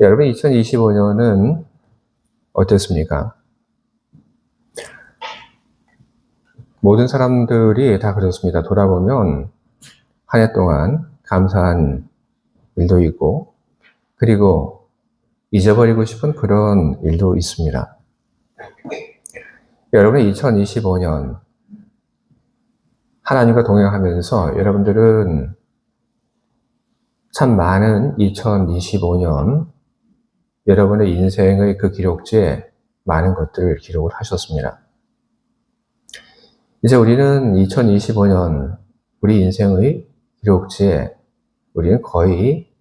여러분 2025년은 어땠습니까? 모든 사람들이 다 그렇습니다. 돌아보면 한 해 동안 감사한 일도 있고 그리고 잊어버리고 싶은 그런 일도 있습니다. 여러분 2025년 하나님과 동행하면서 여러분들은 참 많은 2025년 여러분의 인생의 그 기록지에 많은 것들을 기록을 하셨습니다. 이제 우리는 2025년 우리 인생의 기록지에 우리는 거의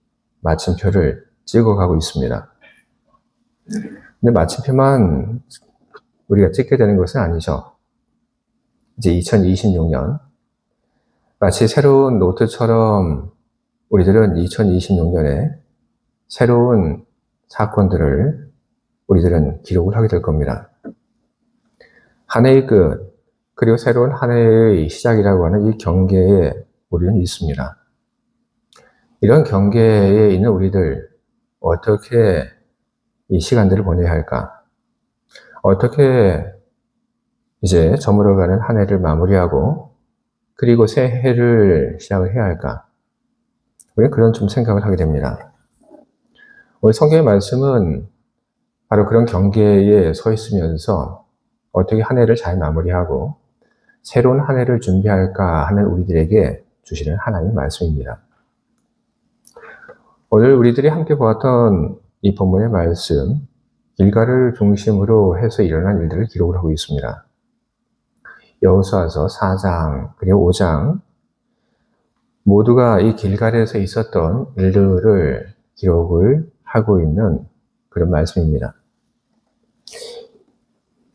마침표를 찍어가고 있습니다. 근데 마침표만 우리가 찍게 되는 것은 아니죠. 이제 2026년 마치 새로운 노트처럼 우리들은 2026년에 새로운 사건들을 우리들은 기록을 하게 될 겁니다. 한 해의 끝, 그리고 새로운 한 해의 시작이라고 하는 이 경계에 우리는 있습니다. 이런 경계에 있는 우리들, 어떻게 이 시간들을 보내야 할까? 어떻게 이제 저물어가는 한 해를 마무리하고, 그리고 새 해를 시작을 해야 할까? 우리는 그런 좀 생각을 하게 됩니다. 오늘 성경의 말씀은 바로 그런 경계에 서 있으면서 어떻게 한 해를 잘 마무리하고 새로운 한 해를 준비할까 하는 우리들에게 주시는 하나님의 말씀입니다. 오늘 우리들이 함께 보았던 이 본문의 말씀, 길가를 중심으로 해서 일어난 일들을 기록을 하고 있습니다. 여호수아서 4장 그리고 5장 모두가 이 길갈에서 있었던 일들을 기록을 하고 있는 그런 말씀입니다.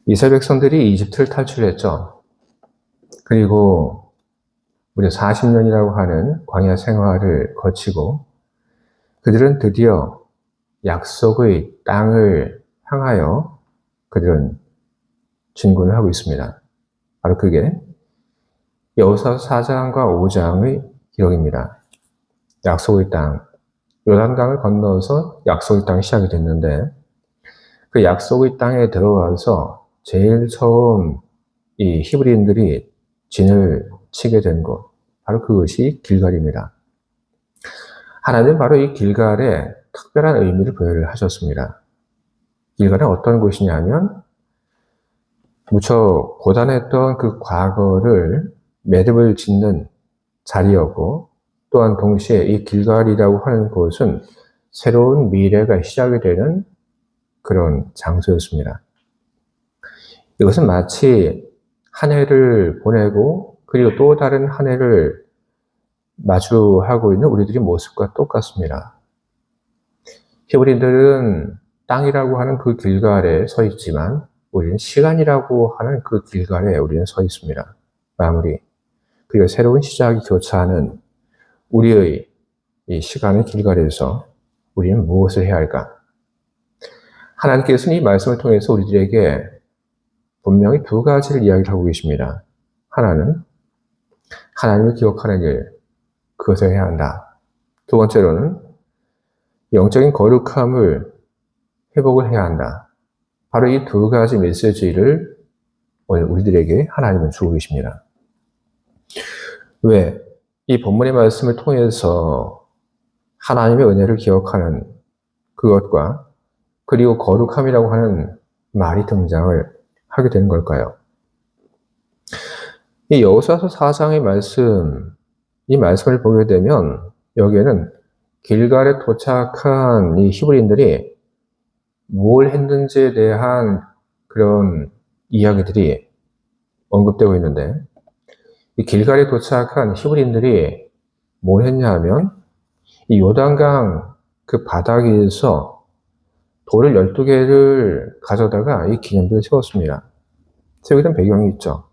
이스라엘 백성들이 이집트를 탈출했죠. 그리고 무려 40년이라고 하는 광야 생활을 거치고 그들은 드디어 약속의 땅을 향하여 그들은 진군을 하고 있습니다. 바로 그게 여호사 4장과 5장의 기록입니다. 약속의 땅, 요단강을 건너서 약속의 땅이 시작이 됐는데 그 약속의 땅에 들어가서 제일 처음 이 히브리인들이 진을 치게 된 곳, 바로 그것이 길갈입니다. 하나님 바로 이 길갈에 특별한 의미를 부여를 하셨습니다. 길갈은 어떤 곳이냐면 무척 고단했던 그 과거를 매듭을 짓는 자리였고 또한 동시에 이 길갈이라고 하는 곳은 새로운 미래가 시작이 되는 그런 장소였습니다. 이것은 마치 한 해를 보내고 그리고 또 다른 한 해를 마주하고 있는 우리들의 모습과 똑같습니다. 히브리들은 땅이라고 하는 그 길갈에 서 있지만 우리는 시간이라고 하는 그 길갈에 우리는 서 있습니다. 마무리. 그리고 새로운 시작이 교차하는 우리의 이 시간의 길가에서 우리는 무엇을 해야 할까? 하나님께서는 이 말씀을 통해서 우리들에게 분명히 두 가지를 이야기하고 계십니다. 하나는 하나님을 기억하는 일, 그것을 해야 한다. 두 번째로는 영적인 거룩함을 회복을 해야 한다. 바로 이 두 가지 메시지를 오늘 우리들에게 하나님은 주고 계십니다. 왜? 이 본문의 말씀을 통해서 하나님의 은혜를 기억하는 그것과 그리고 거룩함이라고 하는 말이 등장을 하게 되는 걸까요? 이 여호수아서 4장의 말씀, 이 말씀을 보게 되면 여기에는 길갈에 도착한 이 히브리인들이 뭘 했는지에 대한 그런 이야기들이 언급되고 있는데 이 길갈에 도착한 히브리인들이 뭘 했냐 하면 이 요단강 그 바닥에서 돌을 12개를 가져다가 이 기념비를 세웠습니다. 세우게 된 배경이 있죠.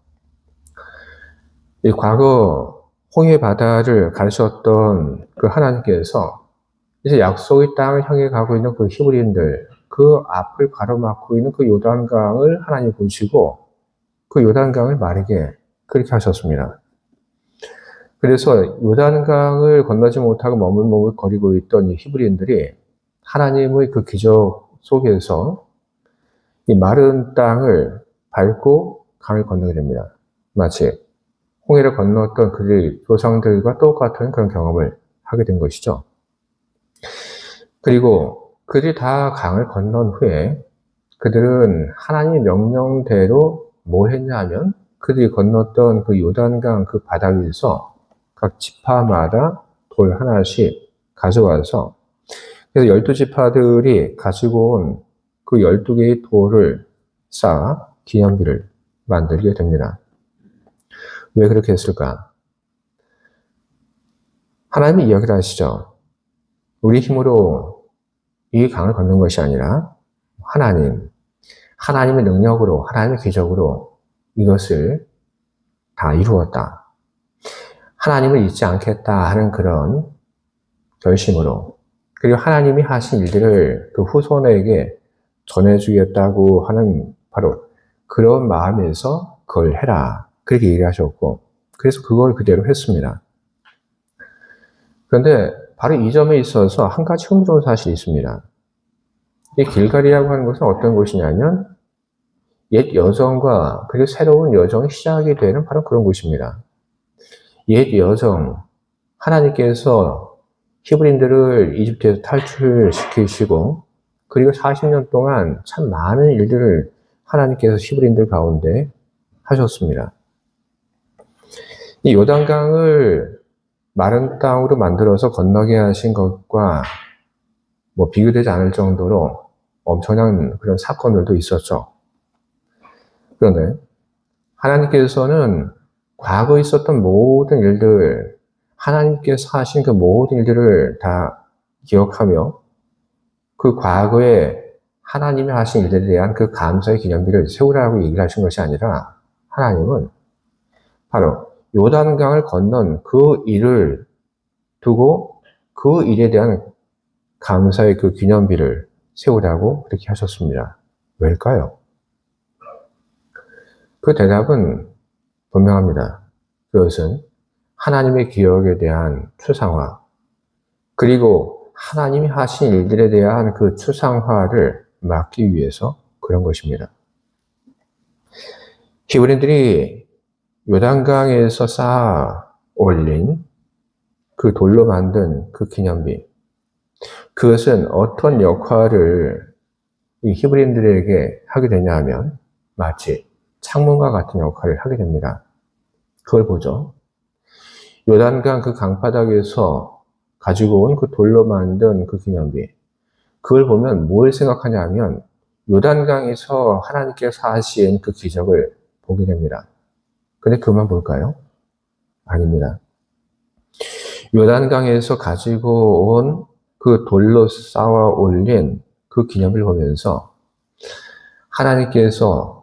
이 과거 홍해 바다를 가르쳤던 그 하나님께서 이제 약속의 땅을 향해 가고 있는 그 히브리인들, 그 앞을 가로막고 있는 그 요단강을 하나님 보시고 그 요단강을 마르게 그렇게 하셨습니다. 그래서 요단강을 건너지 못하고 머물머물 거리고 있던 이 히브리인들이 하나님의 그 기적 속에서 이 마른 땅을 밟고 강을 건너게 됩니다. 마치 홍해를 건넜던 그들의 조상들과 똑같은 그런 경험을 하게 된 것이죠. 그리고 그들이 다 강을 건넌 후에 그들은 하나님의 명령대로 뭘 했냐 하면 그들이 건넜던 그 요단강 그 바다 위에서 각 지파마다 돌 하나씩 가져와서 그래서 열두 지파들이 가지고 온그 12개의 돌을 쌓아 기념비를 만들게 됩니다. 왜 그렇게 했을까? 하나님이 이야기를 하시죠. 우리 힘으로 이 강을 걷는 것이 아니라 하나님, 하나님의 능력으로, 하나님의 기적으로 이것을 다 이루었다. 하나님을 잊지 않겠다 하는 그런 결심으로, 그리고 하나님이 하신 일들을 그 후손에게 전해주겠다고 하는 바로 그런 마음에서 그걸 해라. 그렇게 얘기하셨고, 그래서 그걸 그대로 했습니다. 그런데 바로 이 점에 있어서 한 가지 흥미로운 사실이 있습니다. 이 길갈이라고 하는 것은 어떤 곳이냐면, 옛 여정과 그리고 새로운 여정이 시작이 되는 바로 그런 곳입니다. 옛 여정, 하나님께서 히브리인들을 이집트에서 탈출시키시고 그리고 40년 동안 참 많은 일들을 하나님께서 시브린들 가운데 하셨습니다. 이 요단강을 마른 땅으로 만들어서 건너게 하신 것과 뭐 비교되지 않을 정도로 엄청난 그런 사건들도 있었죠. 그런데 하나님께서는 과거에 있었던 모든 일들, 하나님께서 하신 그 모든 일들을 다 기억하며 그 과거에 하나님이 하신 일들에 대한 그 감사의 기념비를 세우라고 얘기를 하신 것이 아니라 하나님은 바로 요단강을 건넌 그 일을 두고 그 일에 대한 감사의 그 기념비를 세우라고 그렇게 하셨습니다. 왜일까요? 그 대답은 분명합니다. 그것은 하나님의 기억에 대한 추상화, 그리고 하나님이 하신 일들에 대한 그 추상화를 막기 위해서 그런 것입니다. 히브리들이 요단강에서 쌓아 올린 그 돌로 만든 그 기념비. 그것은 어떤 역할을 이 히브리인들에게 하게 되냐 하면 마치 창문과 같은 역할을 하게 됩니다. 그걸 보죠. 요단강 그 강바닥에서 가지고 온 그 돌로 만든 그 기념비. 그걸 보면 뭘 생각하냐 하면 요단강에서 하나님께서 하신 그 기적을 보게 됩니다. 근데 그만 볼까요? 아닙니다. 요단강에서 가지고 온 그 돌로 쌓아 올린 그 기념을 보면서 하나님께서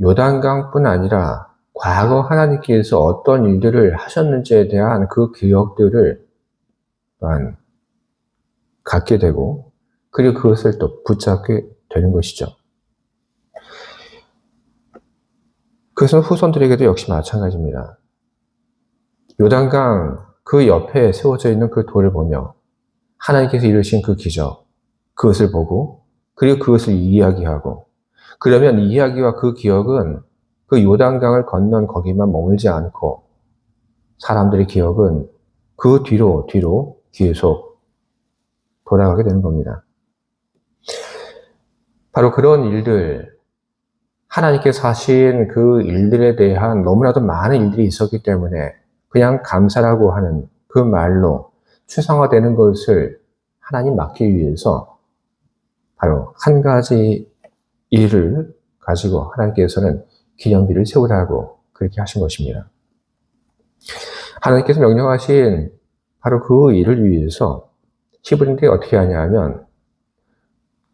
요단강뿐 아니라 과거 하나님께서 어떤 일들을 하셨는지에 대한 그 기억들을 또한 갖게 되고 그리고 그것을 또 붙잡게 되는 것이죠. 그것은 후손들에게도 역시 마찬가지입니다. 요단강 그 옆에 세워져 있는 그 돌을 보며 하나님께서 이루신 그 기적, 그것을 보고 그리고 그것을 이야기하고 그러면 이야기와 그 기억은 그 요단강을 건넌 거기만 머물지 않고 사람들의 기억은 그 뒤로 뒤로 계속 돌아가게 되는 겁니다. 바로 그런 일들, 하나님께서 하신 그 일들에 대한 너무나도 많은 일들이 있었기 때문에 그냥 감사라고 하는 그 말로 추상화되는 것을 하나님 맡기 위해서 바로 한 가지 일을 가지고 하나님께서는 기념비를 세우라고 그렇게 하신 것입니다. 하나님께서 명령하신 바로 그 일을 위해서 히브리인들이 어떻게 하냐면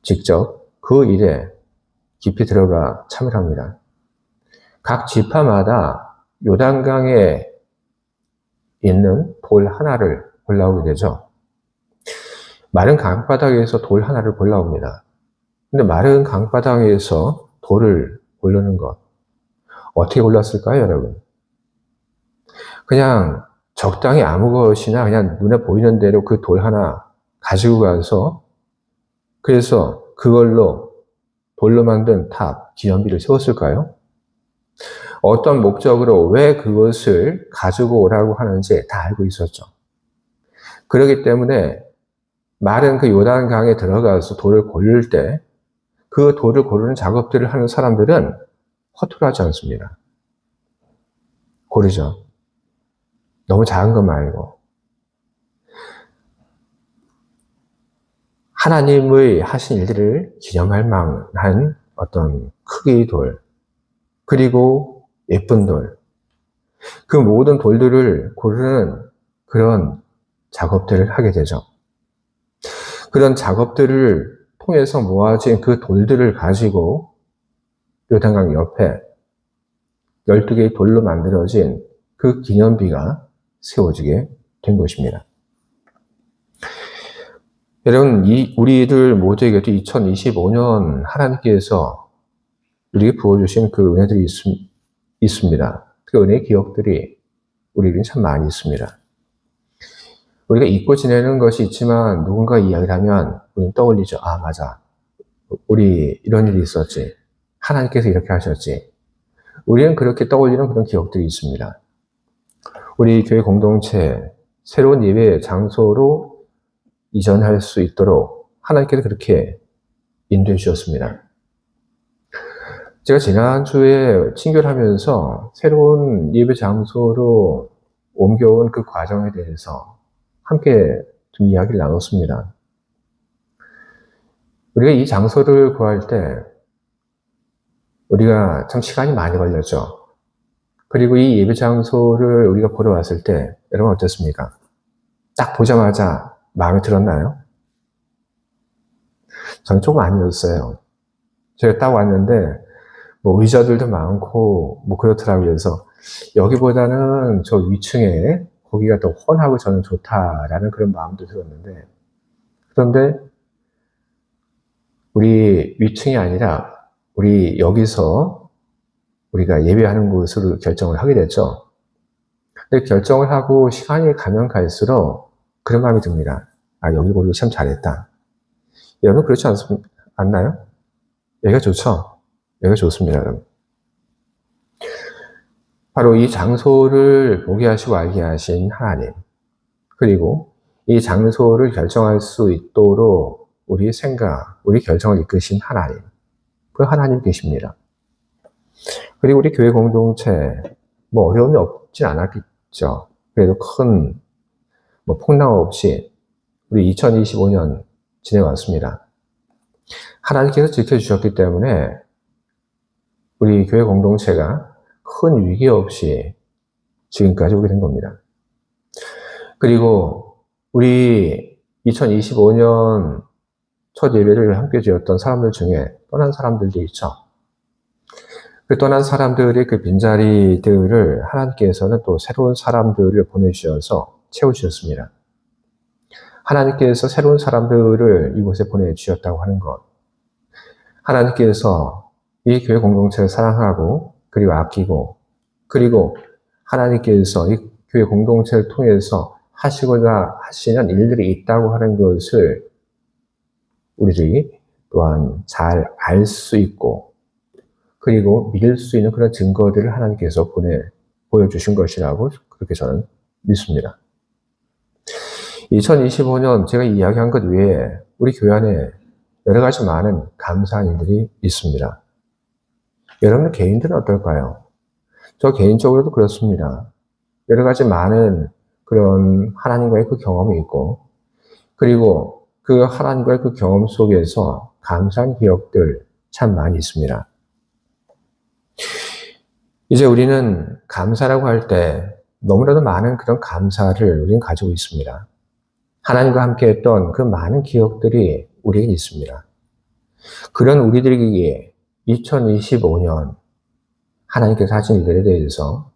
직접 그 일에 깊이 들어가 참여합니다. 각 지파마다 요단강에 있는 돌 하나를 골라오게 되죠. 마른 강바닥에서 돌 하나를 골라옵니다. 근데 마른 강바닥에서 돌을 고르는 것. 어떻게 골랐을까요, 여러분? 그냥 적당히 아무 것이나 그냥 눈에 보이는 대로 그 돌 하나 가지고 가서 그래서 그걸로 돌로 만든 탑, 기념비를 세웠을까요? 어떤 목적으로 왜 그것을 가지고 오라고 하는지 다 알고 있었죠. 그렇기 때문에 마른 그 요단강에 들어가서 돌을 고를 때 그 돌을 고르는 작업들을 하는 사람들은 허투루 하지 않습니다. 고르죠. 너무 작은 것 말고. 하나님의 하신 일들을 기념할 만한 어떤 크기의 돌, 그리고 예쁜 돌, 그 모든 돌들을 고르는 그런 작업들을 하게 되죠. 그런 작업들을 통해서 모아진 그 돌들을 가지고 요단강 옆에 12개의 돌로 만들어진 그 기념비가 세워지게 된 것입니다. 여러분, 이, 우리들 모두에게도 2025년 하나님께서 우리에게 부어주신 그 은혜들이 있, 있습니다. 그 은혜의 기억들이 우리에게는 참 많이 있습니다. 우리가 잊고 지내는 것이 있지만 누군가 이야기를 하면 우리는 떠올리죠. 아, 맞아. 우리 이런 일이 있었지. 하나님께서 이렇게 하셨지. 우리는 그렇게 떠올리는 그런 기억들이 있습니다. 우리 교회 공동체, 새로운 예배 장소로 이전할 수 있도록 하나님께서 그렇게 인도해 주셨습니다. 제가 지난주에 친교하면서 새로운 예배 장소로 옮겨온 그 과정에 대해서 함께 좀 이야기를 나눴습니다. 우리가 이 장소를 구할 때 우리가 참 시간이 많이 걸렸죠. 그리고 이 예배 장소를 우리가 보러 왔을 때 여러분 어땠습니까? 딱 보자마자 마음에 들었나요? 저는 조금 아니었어요. 제가 딱 왔는데 뭐 의자들도 많고 뭐 그렇더라고요. 그래서 여기보다는 저 위층에 거기가 더 훤하고 저는 좋다라는 그런 마음도 들었는데 그런데 우리 위층이 아니라 우리 여기서 우리가 예배하는 곳으로 결정을 하게 됐죠. 근데 결정을 하고 시간이 가면 갈수록 그런 마음이 듭니다. 아, 여기 고르기 참 잘했다. 여러분 그렇지 않, 않나요? 여기가 좋죠? 여기가 좋습니다, 여러분. 바로 이 장소를 보게 하시고 알게 하신 하나님. 그리고 이 장소를 결정할 수 있도록 우리의 생각, 우리 결정을 이끄신 하나님. 그 하나님 계십니다. 그리고 우리 교회 공동체, 뭐 어려움이 없진 않았겠죠. 그래도 큰, 뭐 폭락 없이 우리 2025년 지내왔습니다. 하나님께서 지켜주셨기 때문에 우리 교회 공동체가 큰 위기 없이 지금까지 오게 된 겁니다. 그리고 우리 2025년 첫 예배를 함께 지었던 사람들 중에 떠난 사람들도 있죠. 그 떠난 사람들의 그 빈자리들을 하나님께서는 또 새로운 사람들을 보내주셔서 채우셨습니다. 하나님께서 새로운 사람들을 이곳에 보내주셨다고 하는 것. 하나님께서 이 교회 공동체를 사랑하고 그리고 아끼고 그리고 하나님께서 이 교회 공동체를 통해서 하시고자 하시는 일들이 있다고 하는 것을 우리들이 또한 잘 알 수 있고 그리고 믿을 수 있는 그런 증거들을 하나님께서 보내 보여주신 것이라고 그렇게 저는 믿습니다. 2025년 제가 이야기한 것 외에 우리 교회 안에 여러 가지 많은 감사한 일들이 있습니다. 여러분 개인들은 어떨까요? 저 개인적으로도 그렇습니다. 여러 가지 많은 그런 하나님과의 그 경험이 있고, 그리고 그 하나님과의 그 경험 속에서 감사한 기억들 참 많이 있습니다. 이제 우리는 감사라고 할 때 너무나도 많은 그런 감사를 우리는 가지고 있습니다. 하나님과 함께 했던 그 많은 기억들이 우리에게 있습니다. 그런 우리들에게 2025년 하나님께서 하신 일들에 대해서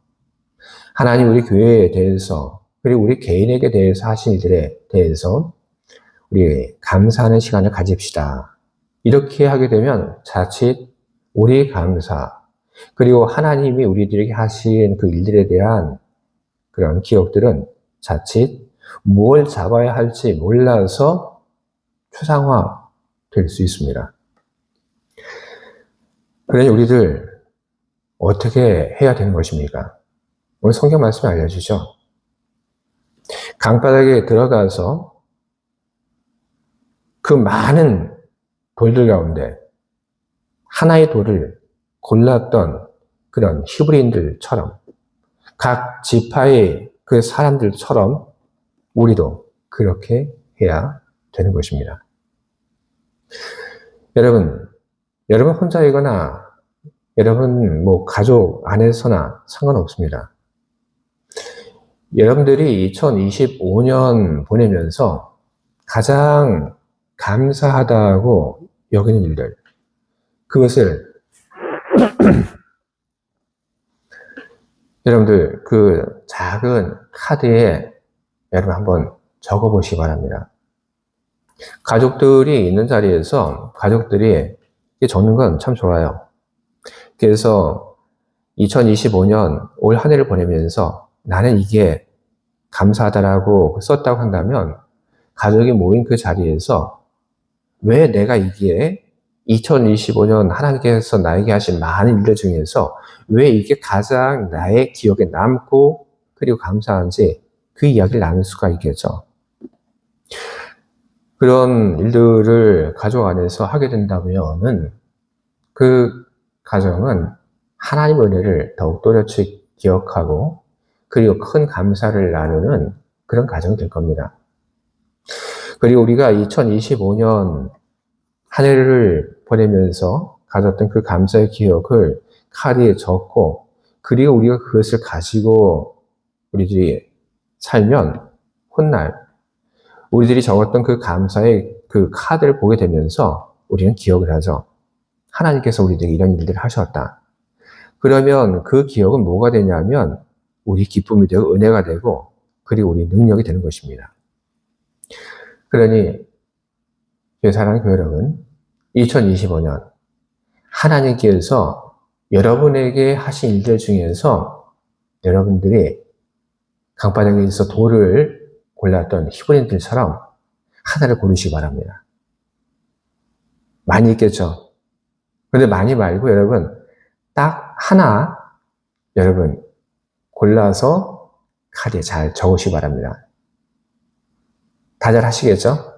하나님 우리 교회에 대해서 그리고 우리 개인에게 대해서 하신 일들에 대해서 우리 감사하는 시간을 가집시다. 이렇게 하게 되면 자칫 우리의 감사 그리고 하나님이 우리들에게 하신 그 일들에 대한 그런 기억들은 자칫 뭘 잡아야 할지 몰라서 추상화 될 수 있습니다. 그러니 우리들 어떻게 해야 되는 것입니까? 오늘 성경 말씀이 알려주죠. 강바닥에 들어가서 그 많은 돌들 가운데 하나의 돌을 골랐던 그런 히브리인들처럼 각 지파의 그 사람들처럼 우리도 그렇게 해야 되는 것입니다. 여러분, 여러분 혼자이거나 여러분 뭐 가족 안에서나 상관없습니다. 여러분들이 2025년 보내면서 가장 감사하다고 여기는 일들, 그것을 여러분들 그 작은 카드에 여러분 한번 적어 보시기 바랍니다. 가족들이 있는 자리에서 가족들이 적는 건 참 좋아요. 그래서 2025년 올 한 해를 보내면서 나는 이게 감사하다라고 썼다고 한다면 가족이 모인 그 자리에서 왜 내가 이게 2025년 하나님께서 나에게 하신 많은 일들 중에서 왜 이게 가장 나의 기억에 남고 그리고 감사한지 그 이야기를 나눌 수가 있겠죠. 그런 일들을 가족 안에서 하게 된다면은 그 가정은 하나님 은혜를 더욱 또렷이 기억하고 그리고 큰 감사를 나누는 그런 가정이 될 겁니다. 그리고 우리가 2025년 한 해를 보내면서 가졌던 그 감사의 기억을 카드에 적고 그리고 우리가 그것을 가지고 우리들이 살면 훗날 우리들이 적었던 그 감사의 그 카드를 보게 되면서 우리는 기억을 하죠. 하나님께서 우리에게 이런 일들을 하셨다. 그러면 그 기억은 뭐가 되냐면 우리 기쁨이 되고 은혜가 되고 그리고 우리 능력이 되는 것입니다. 그러니 사랑하는 교회 여러분, 2025년 하나님께서 여러분에게 하신 일들 중에서 여러분들이 강바닥에서 돌을 골랐던 히브리인들처럼 하나를 고르시기 바랍니다. 많이 있겠죠? 그런데 많이 말고 여러분 딱 하나 여러분 골라서 카드에 잘 적으시기 바랍니다. 다잘 하시겠죠?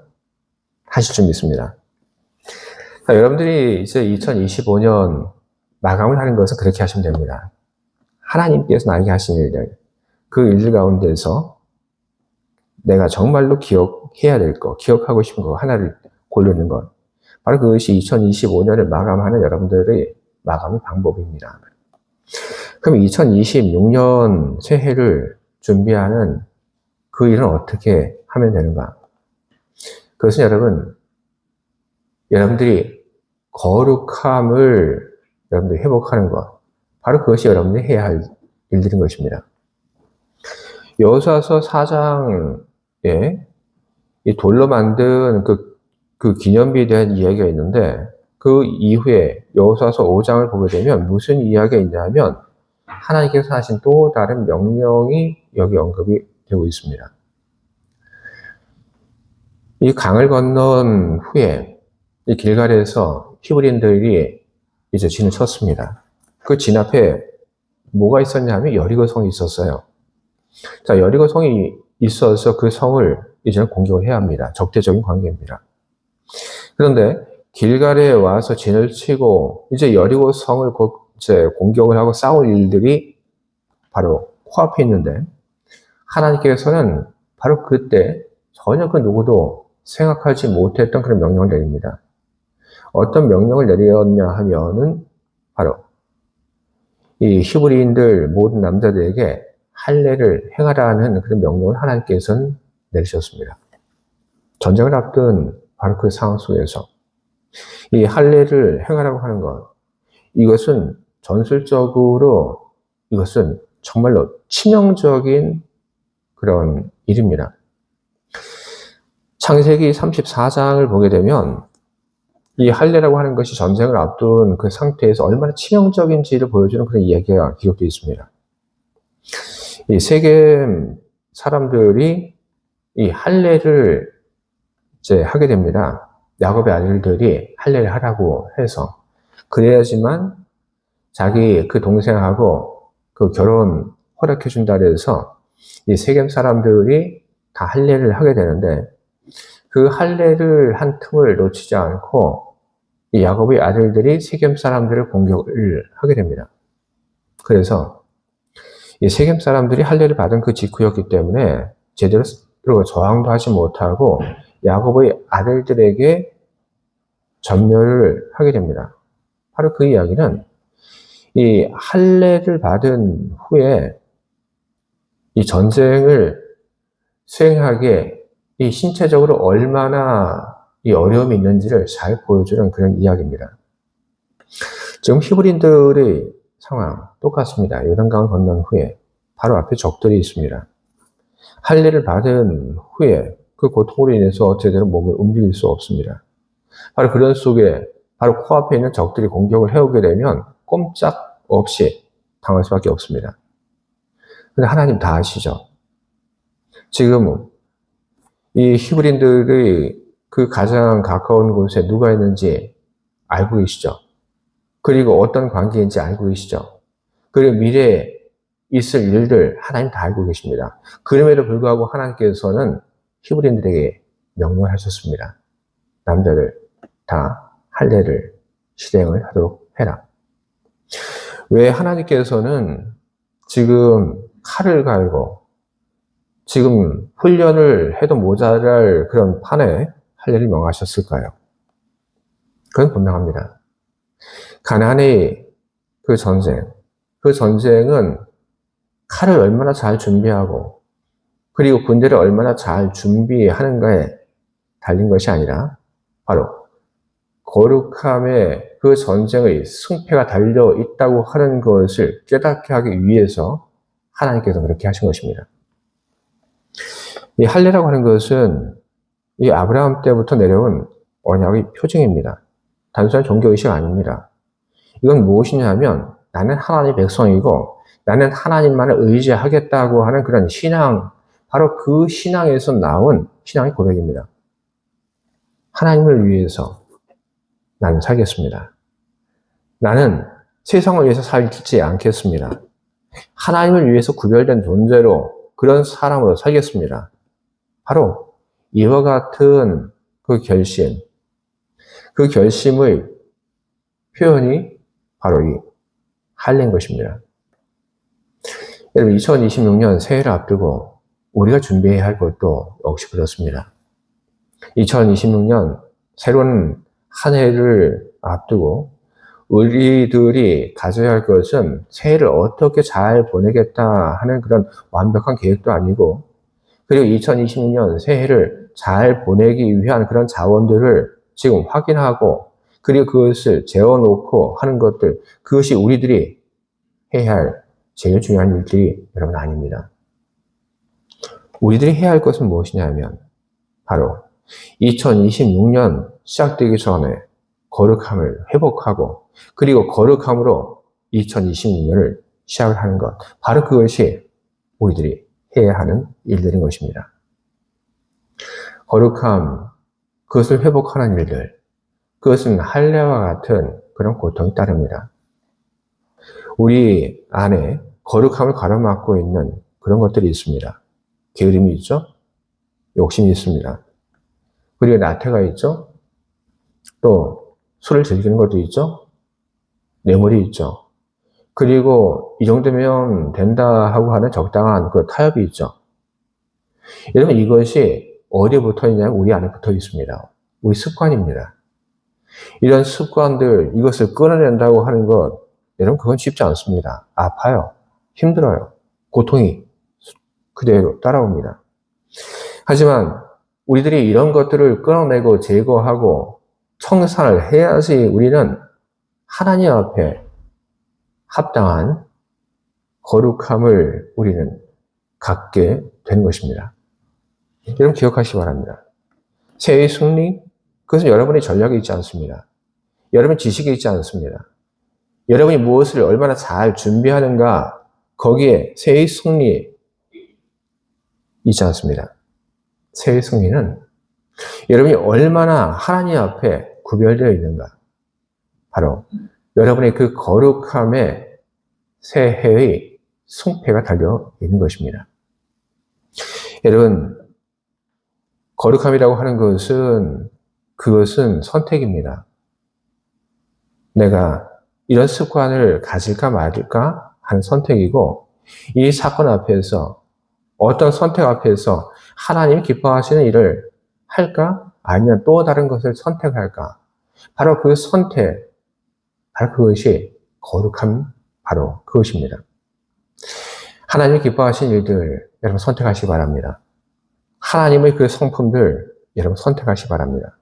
하실 줄 믿습니다. 자, 여러분들이 이제 2025년 마감을 하는 것은 그렇게 하시면 됩니다. 하나님께서 나에게 하신 일들, 그 일들 가운데서 내가 정말로 기억해야 될 것, 기억하고 싶은 거 하나를 고르는 것. 바로 그것이 2025년을 마감하는 여러분들의 마감의 방법입니다. 그럼 2026년 새해를 준비하는 그 일은 어떻게 하면 되는가? 그것은 여러분, 여러분들이 거룩함을 여러분들이 회복하는 것. 바로 그것이 여러분들이 해야 할 일들인 것입니다. 여호수아서 4장에 이 돌로 만든 그, 그 기념비에 대한 이야기가 있는데 그 이후에 여호수아서 5장을 보게 되면 무슨 이야기가 있냐면 하나님께서 하신 또 다른 명령이 여기 언급이 되고 있습니다. 이 강을 건넌 후에 이 길갈에서 히브리인들이 이제 진을 쳤습니다. 그 진 앞에 뭐가 있었냐 하면 여리고 성이 있었어요. 자, 여리고 성이 있어서 그 성을 이제는 공격을 해야 합니다. 적대적인 관계입니다. 그런데 길갈에 와서 진을 치고 이제 여리고 성을 이제 공격을 하고 싸울 일들이 바로 코앞에 있는데 하나님께서는 바로 그때 전혀 그 누구도 생각하지 못했던 그런 명령을 내립니다. 어떤 명령을 내렸냐 하면은 바로 이 히브리인들 모든 남자들에게 할례를 행하라는 그런 명령을 하나님께서는 내리셨습니다. 전쟁을 앞둔 바로 그 상황 속에서 이 할례를 행하라고 하는 것 이것은 전술적으로 이것은 정말로 치명적인 그런 일입니다. 창세기 34장을 보게 되면 이 할례라고 하는 것이 전쟁을 앞둔 그 상태에서 얼마나 치명적인지를 보여주는 그런 이야기가 기록되어 있습니다. 이 세계 사람들이 이 할례를 이제 하게 됩니다. 야곱의 아들들이 할례를 하라고 해서 그래야지만 자기 그 동생하고 그 결혼 허락해 준다 그래서 이 세겜 사람들이 다 할례를 하게 되는데 그 할례를 한 틈을 놓치지 않고 이 야곱의 아들들이 세겜 사람들을 공격을 하게 됩니다. 그래서 이 세겜 사람들이 할례를 받은 그 직후였기 때문에 제대로 저항도 하지 못하고 야곱의 아들들에게 전멸을 하게 됩니다. 바로 그 이야기는 이 할례를 받은 후에 이 전쟁을 수행하기에 이 신체적으로 얼마나 이 어려움이 있는지를 잘 보여주는 그런 이야기입니다. 지금 히브리인들의 상황 똑같습니다. 요단강을 건넌 후에 바로 앞에 적들이 있습니다. 할례를 받은 후에 그 고통으로 인해서 제대로 몸을 움직일 수 없습니다. 바로 그런 속에 바로 코앞에 있는 적들이 공격을 해오게 되면 꼼짝 없이 당할 수밖에 없습니다. 근데 하나님 다 아시죠? 지금 이 히브리인들의 그 가장 가까운 곳에 누가 있는지 알고 계시죠? 그리고 어떤 관계인지 알고 계시죠? 그리고 미래에 있을 일들 하나님 다 알고 계십니다. 그럼에도 불구하고 하나님께서는 히브리인들에게 명령하셨습니다. 남자들 다 할례를 실행을 하도록 해라. 왜 하나님께서는 지금 칼을 갈고 지금 훈련을 해도 모자랄 그런 판에 할례를 명하셨을까요? 그건 분명합니다. 가나안의 그 전쟁, 그 전쟁은 칼을 얼마나 잘 준비하고 그리고 군대를 얼마나 잘 준비하는가에 달린 것이 아니라 바로 거룩함에 그 전쟁의 승패가 달려 있다고 하는 것을 깨닫게 하기 위해서 하나님께서 그렇게 하신 것입니다. 이 할례라고 하는 것은 이 아브라함 때부터 내려온 언약의 표징입니다. 단순한 종교 의식 아닙니다. 이건 무엇이냐면 나는 하나님의 백성이고 나는 하나님만을 의지하겠다고 하는 그런 신앙, 바로 그 신앙에서 나온 신앙의 고백입니다. 하나님을 위해서 나는 살겠습니다. 나는 세상을 위해서 살지 않겠습니다. 하나님을 위해서 구별된 존재로 그런 사람으로 살겠습니다. 바로 이와 같은 그 결심, 그 결심의 표현이 바로 이 할례인 것입니다. 여러분, 2026년 새해를 앞두고 우리가 준비해야 할 것도 역시 그렇습니다. 2026년 새로운 한 해를 앞두고 우리들이 가져야 할 것은 새해를 어떻게 잘 보내겠다 하는 그런 완벽한 계획도 아니고 그리고 2026년 새해를 잘 보내기 위한 그런 자원들을 지금 확인하고 그리고 그것을 재워놓고 하는 것들 그것이 우리들이 해야 할 제일 중요한 일들이 여러분 아닙니다. 우리들이 해야 할 것은 무엇이냐면 바로 2026년 시작되기 전에 거룩함을 회복하고 그리고 거룩함으로 2026년을 시작을 하는 것. 바로 그것이 우리들이 해야 하는 일들인 것입니다. 거룩함, 그것을 회복하는 일들, 그것은 할례와 같은 그런 고통이 따릅니다. 우리 안에 거룩함을 가로막고 있는 그런 것들이 있습니다. 게으름이 있죠? 욕심이 있습니다. 그리고 나태가 있죠? 또 술을 즐기는 것도 있죠? 뇌물이 있죠? 그리고 이 정도면 된다 하고 하는 적당한 그 타협이 있죠. 여러분 이것이 어디에 붙어 있냐면 우리 안에 붙어 있습니다. 우리 습관입니다. 이런 습관들 이것을 끊어낸다고 하는 것 여러분 그건 쉽지 않습니다. 아파요. 힘들어요. 고통이 그대로 따라옵니다. 하지만 우리들이 이런 것들을 끊어내고 제거하고 청산을 해야지 우리는 하나님 앞에 합당한 거룩함을 우리는 갖게 된 것입니다. 여러분 기억하시기 바랍니다. 새해의 승리, 그것은 여러분의 전략이 있지 않습니다. 여러분의 지식이 있지 않습니다. 여러분이 무엇을 얼마나 잘 준비하는가, 거기에 새의 승리 있지 않습니다. 새의 승리는 여러분이 얼마나 하나님 앞에 구별되어 있는가? 바로 여러분의 그 거룩함에 새해의 송패가 달려 있는 것입니다. 여러분, 거룩함이라고 하는 것은 그것은 선택입니다. 내가 이런 습관을 가질까 말까 하는 선택이고 이 사건 앞에서 어떤 선택 앞에서 하나님 기뻐하시는 일을 할까? 아니면 또 다른 것을 선택할까? 바로 그 선택, 바로 그것이 거룩함, 바로 그것입니다. 하나님이 기뻐하신 일들 여러분 선택하시기 바랍니다. 하나님의 그 성품들 여러분 선택하시기 바랍니다.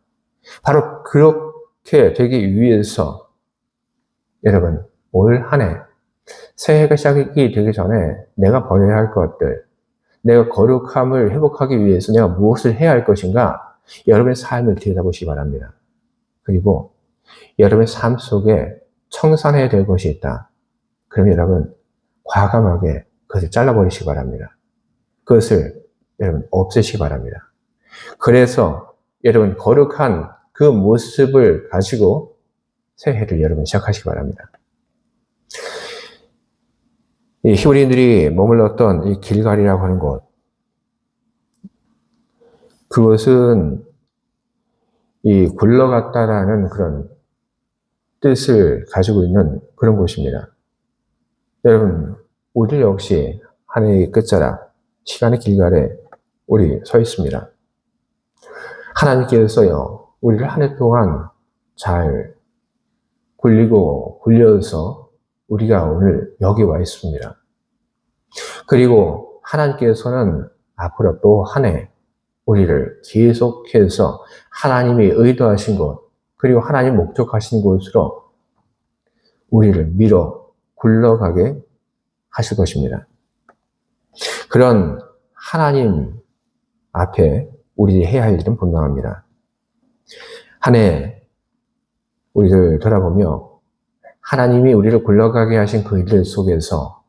바로 그렇게 되기 위해서 여러분 올 한 해 새해가 시작이 되기 전에 내가 버려야 할 것들 내가 거룩함을 회복하기 위해서 내가 무엇을 해야 할 것인가 여러분의 삶을 들여다보시기 바랍니다. 그리고 여러분의 삶 속에 청산해야 될 것이 있다. 그럼 여러분 과감하게 그것을 잘라버리시기 바랍니다. 그것을 여러분 없애시기 바랍니다. 그래서 여러분 거룩한 그 모습을 가지고 새해를 여러분 시작하시기 바랍니다. 이 히브리인들이 머물렀던 이 길갈이라고 하는 곳, 그것은 이 굴러갔다라는 그런 뜻을 가지고 있는 그런 곳입니다. 여러분, 우리 역시 하늘의 끝자락, 시간의 길갈에 우리 서 있습니다. 하나님께서요, 우리를 한 해 동안 잘 굴리고 굴려서 우리가 오늘 여기 와 있습니다. 그리고 하나님께서는 앞으로 또 한 해 우리를 계속해서 하나님이 의도하신 곳, 그리고 하나님 목적하신 곳으로 우리를 밀어 굴러가게 하실 것입니다. 그런 하나님 앞에 우리들이 해야 할 일은 분명합니다. 한 해 우리를 돌아보며 하나님이 우리를 굴러가게 하신 그 일들 속에서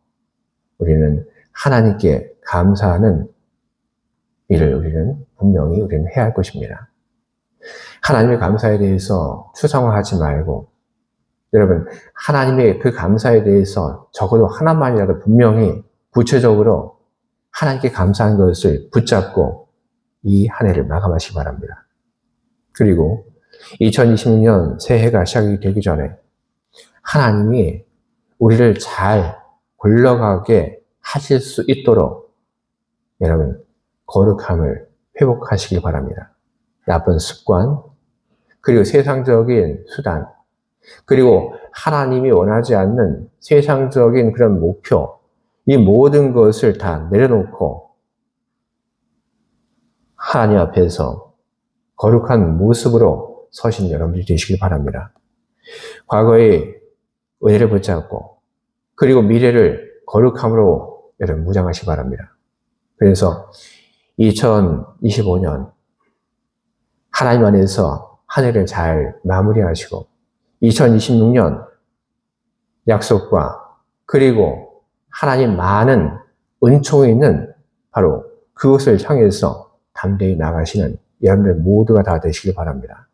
우리는 하나님께 감사하는 일을 우리는 분명히 우리는 해야 할 것입니다. 하나님의 감사에 대해서 추상화하지 말고 여러분 하나님의 그 감사에 대해서 적어도 하나만이라도 분명히 구체적으로 하나님께 감사한 것을 붙잡고 이 한 해를 마감하시기 바랍니다. 그리고 2026년 새해가 시작이 되기 전에 하나님이 우리를 잘 굴러가게 하실 수 있도록 여러분 거룩함을 회복하시기 바랍니다. 나쁜 습관, 그리고 세상적인 수단, 그리고 하나님이 원하지 않는 세상적인 그런 목표, 이 모든 것을 다 내려놓고 하나님 앞에서 거룩한 모습으로 서신 여러분들이 되시길 바랍니다. 과거의 은혜를 붙잡고 그리고 미래를 거룩함으로 여러분 무장하시기 바랍니다. 그래서 2025년 하나님 안에서 한 해를 잘 마무리하시고 2026년 약속과 그리고 하나님 많은 은총이 있는 바로 그것을 향해서 담대히 나가시는 여러분들 모두가 다 되시길 바랍니다.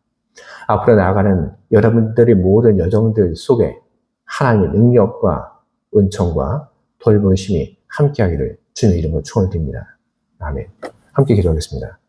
앞으로 나아가는 여러분들의 모든 여정들 속에 하나님의 능력과 은총과 돌보심이 함께하기를 주님의 이름으로 축원드립니다. 아멘. 함께 기도하겠습니다.